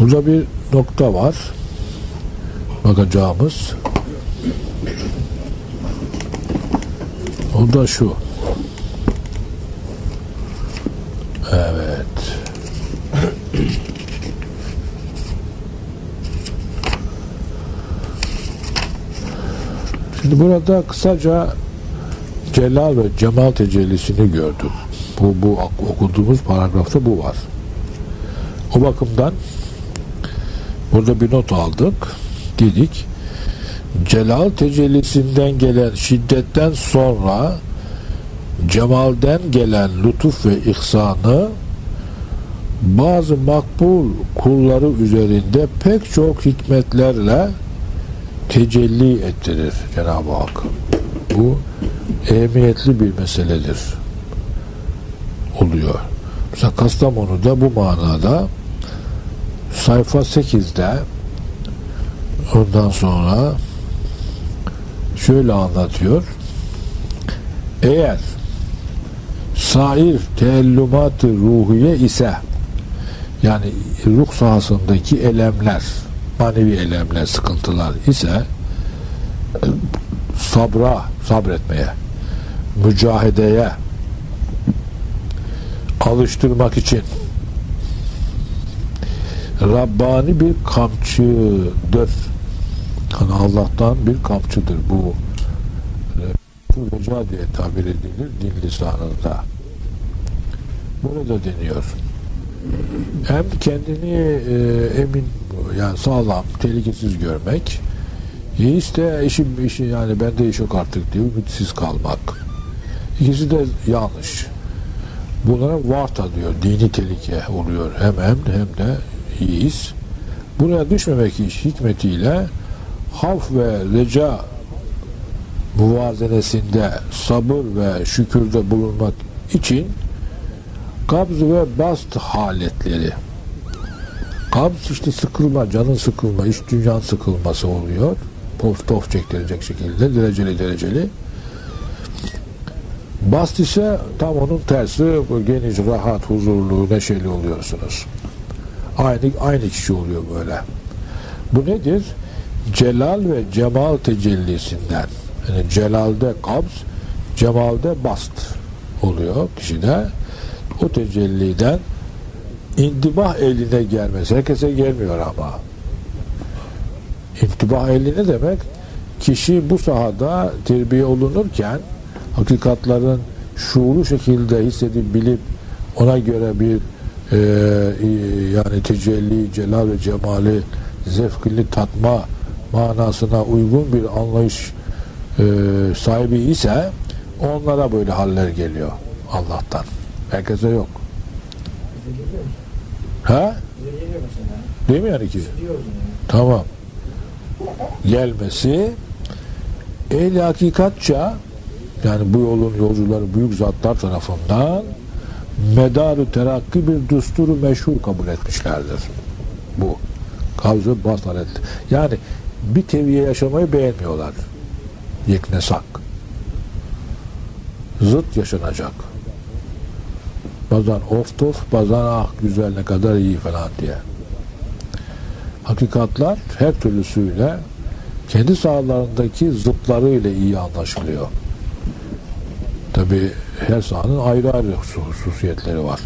Burada bir nokta var. Bakacağımız. O da şu. Evet. Şimdi burada kısaca Celal ve Cemal tecellisini gördüm. Bu, bu okuduğumuz paragrafta bu var. O bakımdan burada bir not aldık. Dedik Celal tecellisinden gelen şiddetten sonra Cemal'den gelen lütuf ve ihsanı bazı makbul kulları üzerinde pek çok hikmetlerle tecelli ettirir Cenab-ı Hak. Bu ehemmiyetli bir meseledir. Oluyor. Mesela Kastamonu'da bu manada sayfa 8'de ondan sonra şöyle anlatıyor. Eğer sair teellümat-ı ruhiye ise yani ruh sahasındaki elemler manevi elemler, sıkıntılar ise sabra, sabretmeye mücahedeye alıştırmak için Rabbani bir kamçıdır. Yani Allah'tan bir kamçıdır bu. Bu reca diye tabir edilir din lisanında. Burada deniyor. Hem kendini e, emin yani sağlam, tehlikesiz görmek Yeis de işim, işi yani bende iş yok artık diyor, ümitsiz kalmak. İkisi de yanlış. Bunlara varta diyor, dini tehlike oluyor hem hem de hem de yeis. Buraya düşmemek iş hikmetiyle haf ve reca muvazenesinde sabır ve şükürde bulunmak için kabz ve bast haletleri kabz işte sıkılma, canın sıkılma, iç dünyanın sıkılması oluyor. Pof tof çektirecek şekilde dereceli dereceli. Bast ise tam onun tersi geniş, rahat, huzurlu, neşeli oluyorsunuz. Aynı, aynı kişi oluyor böyle. Bu nedir? Celal ve cemal tecellisinden. Yani celalde kabz, cemalde bast oluyor kişide. O tecelliden intibah eline gelmesi. Herkese gelmiyor ama. İntibah ehli ne demek? Kişi bu sahada terbiye olunurken hakikatların şuurlu şekilde hissedip bilip ona göre bir e, yani tecelli, celal ve cemali zevkli tatma manasına uygun bir anlayış e, sahibi ise onlara böyle haller geliyor Allah'tan. Herkese yok. Ha? Değil mi yani ki? Tamam. Gelmesi ehli hakikatça yani bu yolun yolcuları büyük zatlar tarafından medarı terakki bir düsturu meşhur kabul etmişlerdir. Bu. Kavzu basaret. Yani bir teviye yaşamayı beğenmiyorlar. Yeknesak. Zıt yaşanacak. Bazen of tof, bazen ah güzel ne kadar iyi falan diye. Hakikatlar her türlüsüyle kendi sahalarındaki zıtlarıyla iyi anlaşılıyor. Tabi her sahanın ayrı ayrı hususiyetleri var.